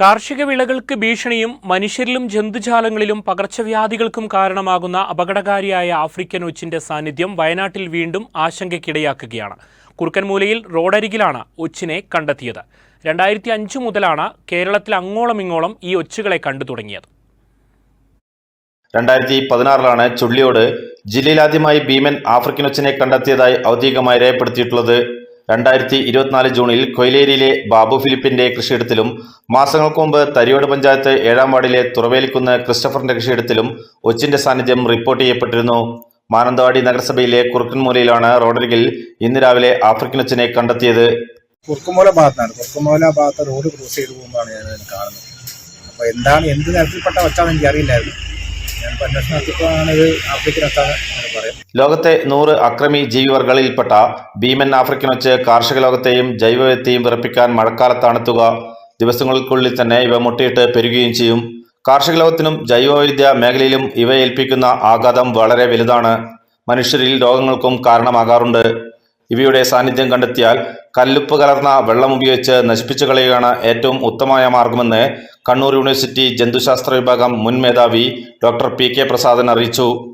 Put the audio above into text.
കാർഷിക വിളകൾക്ക് ഭീഷണിയും മനുഷ്യരിലും ജന്തുജാലങ്ങളിലും പകർച്ചവ്യാധികൾക്കും കാരണമാകുന്ന അപകടകാരിയായ ആഫ്രിക്കൻ ഒച്ചിന്റെ സാന്നിധ്യം വയനാട്ടിൽ വീണ്ടും ആശങ്കയ്ക്കിടയാക്കുകയാണ്. കുറുക്കൻമൂലയിൽ റോഡരികിലാണ് ഒച്ചിനെ കണ്ടെത്തിയത്. രണ്ടായിരത്തി അഞ്ച് മുതലാണ് കേരളത്തിൽ അങ്ങോളം ഇങ്ങോളം ഈ ഒച്ചുകളെ കണ്ടു തുടങ്ങിയത്. രണ്ടായിരത്തി പതിനാറിലാണ് ചുള്ളിയോട് ജില്ലയിലാദ്യമായി ഭീമൻ ആഫ്രിക്കൻ ഒച്ചിനെ കണ്ടെത്തിയതായി ഔദ്യോഗികമായി രേഖപ്പെടുത്തിയിട്ടുള്ളത് രണ്ടായിരത്തി ഇരുപത്തിനാല് ജൂണിൽ കൊയിലേരിയിലെ ബാബു ഫിലിപ്പിന്റെ കൃഷിയിടത്തിലും മാസങ്ങൾക്ക് മുമ്പ് തരിയോട് പഞ്ചായത്ത് ഏഴാം വാർഡിലെ തുറവേലിക്കുന്ന് ക്രിസ്റ്റഫറിന്റെ കൃഷിയിടത്തിലും ഒച്ചിന്റെ സാന്നിധ്യം റിപ്പോർട്ട് ചെയ്യപ്പെട്ടിരുന്നു. മാനന്തവാടി നഗരസഭയിലെ കുറുക്കൻമൂലയിലാണ് റോഡരികിൽ ഇന്ന് രാവിലെ ആഫ്രിക്കൻ ഒച്ചിനെ കണ്ടെത്തിയത്. കുറുക്കുമൂല ഭാഗത്താണ്. കുറുക്കുമൂല ഭാഗത്ത് റോഡ് ക്രോസ് ചെയ്ത് പോകുമ്പോഴാണ് ഞാൻ കാണുന്നത്. അപ്പോൾ എന്താണ് എന്ത് തരത്തിൽപ്പെട്ട ഒച്ചാന്ന് എനിക്ക് അറിയില്ലായിരുന്നു ഞാൻ അന്വേഷണം നടത്തിയപ്പോഴാണ് ഇത് ആഫ്രിക്കൻ പറയാം ലോകത്തെ നൂറ് അക്രമി ജീവിവർഗങ്ങളിൽപ്പെട്ട ഭീമൻ ആഫ്രിക്കൻ വെച്ച് കാർഷിക ലോകത്തെയും ജൈവവ്യക്തിയും വിറപ്പിക്കാൻ മഴക്കാലത്താണെത്തുക ദിവസങ്ങൾക്കുള്ളിൽ തന്നെ ഇവ മുട്ടയിട്ട് പെരുകുകയും ചെയ്യും. കാർഷിക ലോകത്തിനും ജൈവവൈവിധ്യ മേഖലയിലും ഇവ ഏൽപ്പിക്കുന്ന ആഘാതം വളരെ വലുതാണ്. മനുഷ്യരിൽ രോഗങ്ങൾക്കും കാരണമാകാറുണ്ട്. ഇവയുടെ സാന്നിധ്യം കണ്ടെത്തിയാൽ കല്ലുപ്പ് കലർന്ന വെള്ളം ഉപയോഗിച്ച് നശിപ്പിച്ചു കളയുകയാണ് ഏറ്റവും ഉത്തമമായ മാർഗമെന്ന് കണ്ണൂർ യൂണിവേഴ്സിറ്റി ജന്തുശാസ്ത്ര വിഭാഗം മുൻ മേധാവി ഡോക്ടർ പി കെ പ്രസാദൻ അറിയിച്ചു.